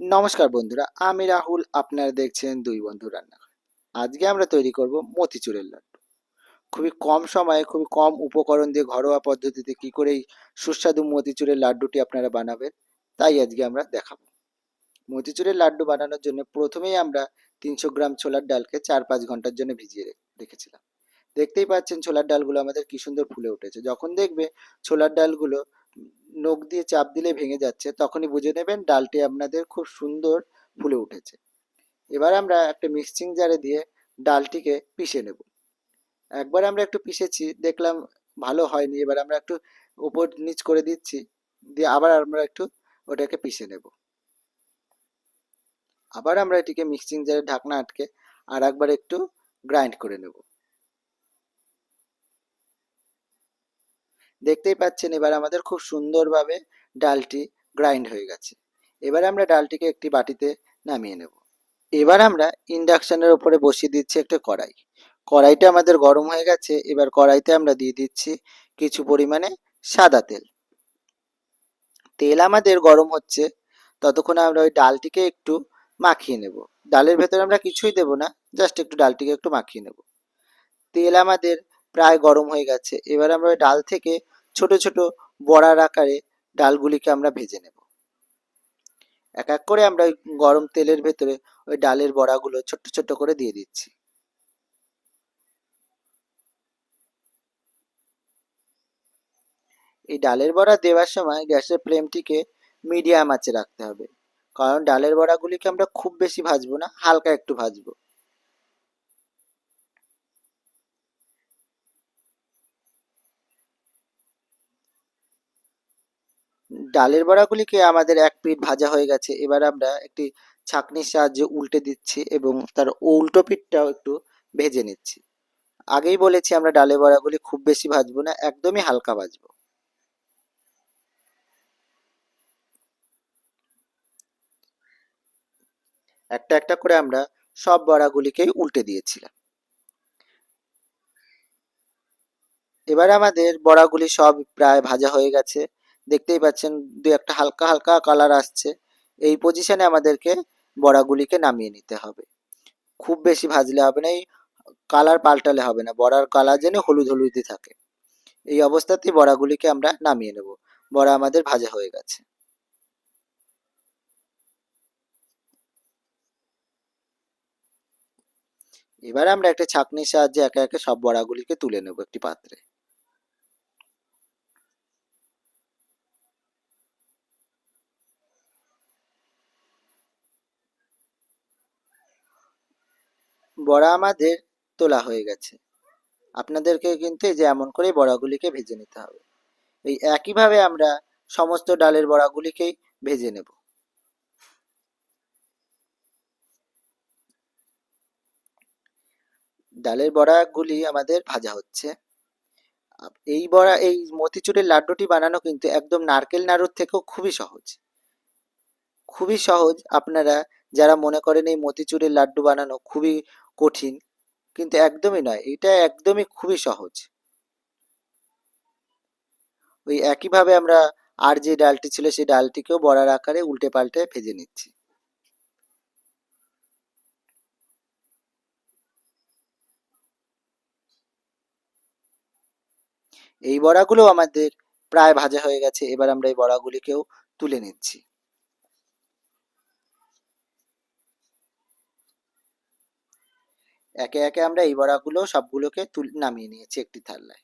নমস্কার বন্ধুরা, আমি রাহুল, আপনারা দেখছেন দুই বন্ধু রান্নাঘর। আজকে আমরা তৈরি করব মতিচুরের লাড্ডু। খুবই কম সময়ে, খুবই কম উপকরণ দিয়ে ঘরোয়া পদ্ধতিতে কি করে এই সুস্বাদু মতিচুরের লাড্ডুটি আপনারা বানাবেন, তাই আজকে আমরা দেখাবো। মতিচুরের লাড্ডু বানানোর জন্য প্রথমেই আমরা তিনশো গ্রাম ছোলার ডালকে চার পাঁচ ঘণ্টার জন্য ভিজিয়ে রেখেছিলাম। দেখতেই পাচ্ছেন ছোলার ডালগুলো আমাদের কি সুন্দর ফুলে উঠেছে। যখন দেখবে ছোলার ডালগুলো নখ দিয়ে চাপ দিলে ভেঙে যাচ্ছে, তখনই বুঝে নেবেন ডালটি আপনাদের খুব সুন্দর ফুলে উঠেছে। এবার আমরা একটা মিক্সিং জারে দিয়ে ডালটিকে পিষে নেব। একবার আমরা একটু পিষেছি, দেখলাম ভালো হয়নি, এবার আমরা একটু উপর নিচ করে দিচ্ছি, দিয়ে আবার আমরা একটু ওটাকে পিষে নেব। আবার আমরা এটিকে মিক্সিং জারে ঢাকনা আটকে আর একবার একটু গ্রাইন্ড করে নেব। দেখতেই পাচ্ছেন এবার আমাদের খুব সুন্দরভাবে ডালটি গ্রাইন্ড হয়ে গেছে। এবার আমরা ডালটিকে একটি বাটিতে নামিয়ে নেব। এবার আমরা ইন্ডাকশনের উপরে বসিয়ে দিচ্ছি একটা কড়াই। কড়াইটা আমাদের গরম হয়ে গেছে, এবার কড়াইতে আমরা দিয়ে দিচ্ছি কিছু পরিমাণে সাদা তেল। তেল আমাদের গরম হচ্ছে, ততক্ষণ আমরা ওই ডালটিকে একটু মাখিয়ে নেব। ডালের ভেতরে আমরা কিছুই দেব না জাস্ট একটু ডালটিকে একটু মাখিয়ে নেব। তেল আমাদের প্রায় গরম হয়ে গেছে, এবার আমরা ওই ডাল থেকে ছোট ছোট বড়ার আকারে ডালগুলিকে আমরা ভেজে নেব। এক এক করে আমরা ওই গরম তেলের ভেতরে ওই ডালের বড়াগুলো ছোট্ট ছোট্ট করে দিয়ে দিচ্ছি। এই ডালের বড়া দেওয়ার সময় গ্যাসের ফ্লেমটিকে মিডিয়াম আঁচে রাখতে হবে। কারণ ডালের বড়াগুলিকে আমরা খুব বেশি ভাজবো না, হালকা একটু ভাজবো। ডালের বড়াগুলিকে আমাদের এক পিঠ ভাজা হয়ে গেছে। এবার আমরা একটি ছাঁকনির সাহায্যে উল্টে দিচ্ছি এবং তার উল্টো পিঠটাও একটু ভেজে নিচ্ছি। আগেই বলেছি আমরা ডালের বড়াগুলি খুব বেশি ভাজবো না, একদমই হালকা ভাজবো। একটা একটা করে আমরা সব বড়াগুলিকেই উল্টে দিয়েছিলাম। এবার আমাদের বড়াগুলি সব প্রায় ভাজা হয়ে গেছে। দেখতেই পাচ্ছেন দু একটা হালকা হালকা কালার আসছে। এই পজিশনে আমাদেরকে বড়াগুলিকে নামিয়ে নিতে হবে। খুব বেশি ভাজলে হবে না, এই কালার পাল্টালে হবে না, বড়ার কালার যেন হলুদ হলুদই থাকে। এই অবস্থাতেই বড়াগুলিকে আমরা নামিয়ে নেব। বড়া আমাদের ভাজা হয়ে গেছে। এবার আমরা একটা ছাঁকনির সাহায্যে একে একে সব বড়াগুলিকে তুলে নেব একটি পাত্রে। বড়া আমাদের তোলা হয়ে গেছে। আপনাদেরকে কিন্তু এই যে এমন করে বড়াগুলিকে ভেজে নিতে হবে। এই একইভাবে আমরা সমস্ত ডালের বড়াগুলিকেই ভেজে নেব। ডালের বড়াগুলি আমাদের ভাজা হচ্ছে। এই বড়া, এই মতিচুরের লাড্ডুটি বানানো কিন্তু একদম নারকেল নাড়ুর থেকেও খুবই সহজ। খুবই সহজ। আপনারা যারা মনে করেন এই মতিচুরের লাড্ডু বানানো খুবই কঠিন, কিন্তু একদমই নয়, এটা একদমই খুবই সহজ। ওই একইভাবে আমরা আর যে ডালটি ছিল সেই ডালটিকেও বড়ার আকারে উল্টে পাল্টে ভেজে নিচ্ছি। এই বড়াগুলো আমাদের প্রায় ভাজা হয়ে গেছে, এবার আমরা এই বড়াগুলিকেও তুলে নিচ্ছি। একে একে আমরা এই বড়াগুলো সবগুলোকে নামিয়ে নিয়েছি একটি থালায়।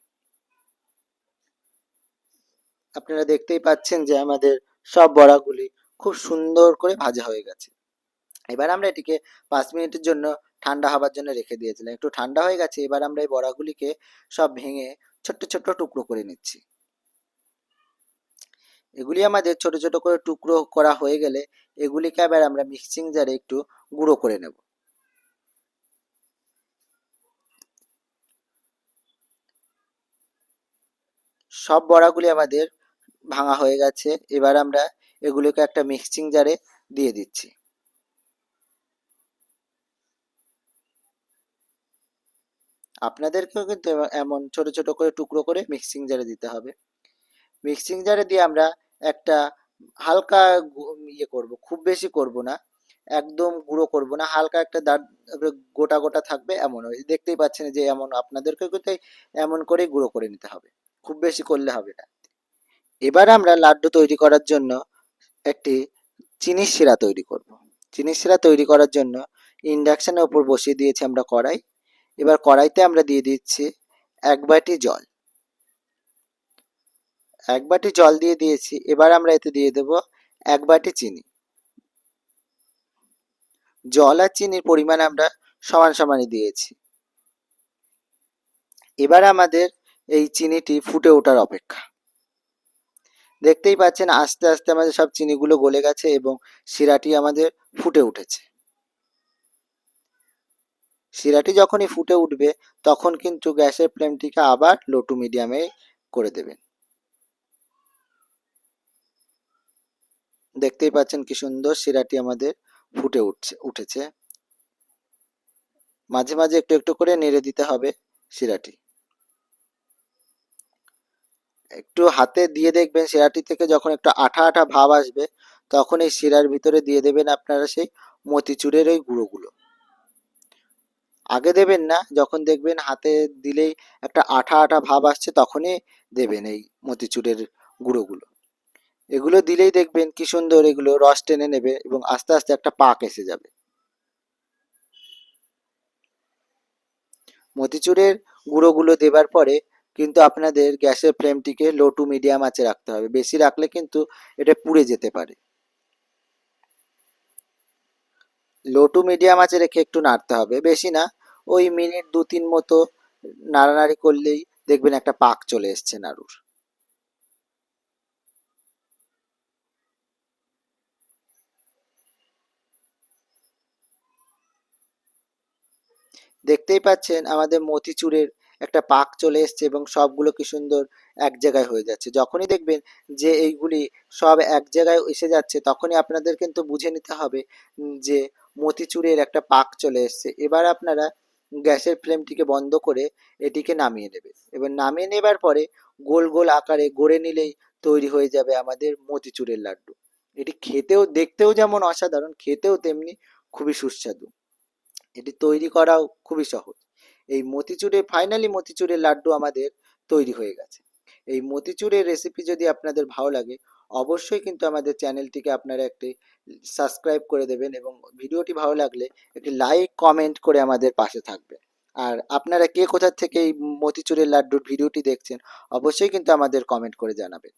আপনারা দেখতেই পাচ্ছেন যে আমাদের সব বড়াগুলি খুব সুন্দর করে ভাজা হয়ে গেছে। এবার আমরা এটিকে পাঁচ মিনিটের জন্য ঠান্ডা হবার জন্য রেখে দিয়েছিলাম। একটু ঠান্ডা হয়ে গেছে, এবার আমরা এই বড়াগুলিকে সব ভেঙে ছোট্ট ছোট্ট টুকরো করে নিচ্ছি। এগুলি আমাদের ছোট ছোট করে টুকরো করা হয়ে গেলে এগুলিকে আবার আমরা মিক্সিং জারে একটু গুঁড়ো করে নেব। সব বড়াগুলি আমাদের ভাঙা হয়ে গেছে। এবার আমরা এগুলোকে একটা মিক্সিং জারে দিয়ে দিচ্ছি। আপনাদেরকেও কিন্তু এমন ছোট ছোট করে টুকরো করে মিক্সিং জারে দিতে হবে। মিক্সিং জারে দিয়ে আমরা একটা হালকা ইয়ে করব, খুব বেশি করব না। একদম গুঁড়ো করব না, হালকা একটা দাঁড় গোটা গোটা থাকবে এমন দেখতেই পাচ্ছেন যে এমন আপনাদেরকে কিন্তু এমন করেই গুঁড়ো করে নিতে হবে। খুব বেশি করলে হবে না। এবার আমরা লাড্ডু তৈরি করার জন্য একটি চিনির শিরা তৈরি করব। চিনির শিরা তৈরি করার জন্য ইন্ডাকশনের উপর বসিয়ে দিয়েছি আমরা কড়াই। এবার কড়াইতে আমরা দিয়ে দিচ্ছি এক বাটি জল। এক বাটি জল দিয়ে দিয়েছি, এবার আমরা এতে দিয়ে দেব এক বাটি চিনি। জল আর চিনির পরিমাণ আমরা সমান সমানই দিয়েছি। এবার আমাদের এই চিনিটি ফুটে ওঠার অপেক্ষা। দেখতেই পাচ্ছেন আস্তে আস্তে আমাদের সব চিনিগুলো গলে গেছে এবং শিরাটি আমাদের ফুটে উঠেছে। শিরাটি যখনই ফুটে উঠবে, তখন কিন্তু গ্যাসের ফ্লেমটিকে আবার লো টু মিডিয়ামে করে দেবেন। দেখতেই পাচ্ছেন কি সুন্দর শিরাটি আমাদের ফুটে উঠছে, উঠেছে। মাঝে মাঝে একটু একটু করে নেড়ে দিতে হবে শিরাটি। একটু হাতে দিয়ে দেখবেন শিরাটি থেকে যখন একটু আঠা আঠা ভাব আসবে, তখন এই শিরার ভিতরে দিয়ে দেবেন আপনারা সেই মতিচুরের ওই গুঁড়োগুলো। আগে দেবেন না, যখন দেখবেন হাতে দিলেই একটা আঠা আঠা ভাব আসছে, তখনই দেবেন এই মতিচুরের গুঁড়োগুলো। এগুলো দিলেই দেখবেন কি সুন্দর এগুলো রস টেনে নেবে এবং আস্তে আস্তে একটা পাক এসে যাবে। মতিচুরের গুঁড়োগুলো দেবার পরে কিন্তু আপনাদের গ্যাসের ফ্লেমটিকে লো টু মিডিয়াম আঁচে রাখতে হবে। বেশি রাখলে কিন্তু এটা পুড়ে যেতে পারে। লো টু মিডিয়াম আঁচে রেখে একটু নাড়তে হবে। বেশি না, ওই মিনিট দু তিন মতো নাড়ানাড়ি করলেই দেখবেন একটা পাক চলে এসছে নাড়ুর। দেখতেই পাচ্ছেন আমাদের মতিচুরের একটা পাক চলে এসছে এবং সবগুলো কি সুন্দর এক জায়গায় হয়ে যাচ্ছে। যখনই দেখবেন যে এইগুলি সব এক জায়গায় এসে যাচ্ছে, তখনই আপনাদের কিন্তু বুঝে নিতে হবে যে মতিচুরের একটা পাক চলে এসছে। এবার আপনারা গ্যাসের ফ্লেমটিকে বন্ধ করে এটিকে নামিয়ে নেবে এবার নামিয়ে নেবার পরে গোল গোল আকারে গড়ে নিলেই তৈরি হয়ে যাবে আমাদের মতিচুরের লাড্ডু। এটি খেতেও, দেখতেও যেমন অসাধারণ, খেতেও তেমনি খুবই সুস্বাদু। এটি তৈরি করাও খুবই সহজ। এই মতিচুরের ফাইনালি মতিচুরের লাড্ডু আমাদের তৈরি হয়ে গেছে। এই মতিচুরের রেসিপি যদি আপনাদের ভালো লাগে, অবশ্যই কিন্তু আমাদের চ্যানেলটিকে আপনারা একটি সাবস্ক্রাইব করে দেবেন এবং ভিডিওটি ভালো লাগলে একটি লাইক কমেন্ট করে আমাদের পাশে থাকবেন। আর আপনারা কে কোথা থেকে এই মতিচুরের লাড্ডুর ভিডিওটি দেখছেন, অবশ্যই কিন্তু আমাদের কমেন্ট করে জানাবেন।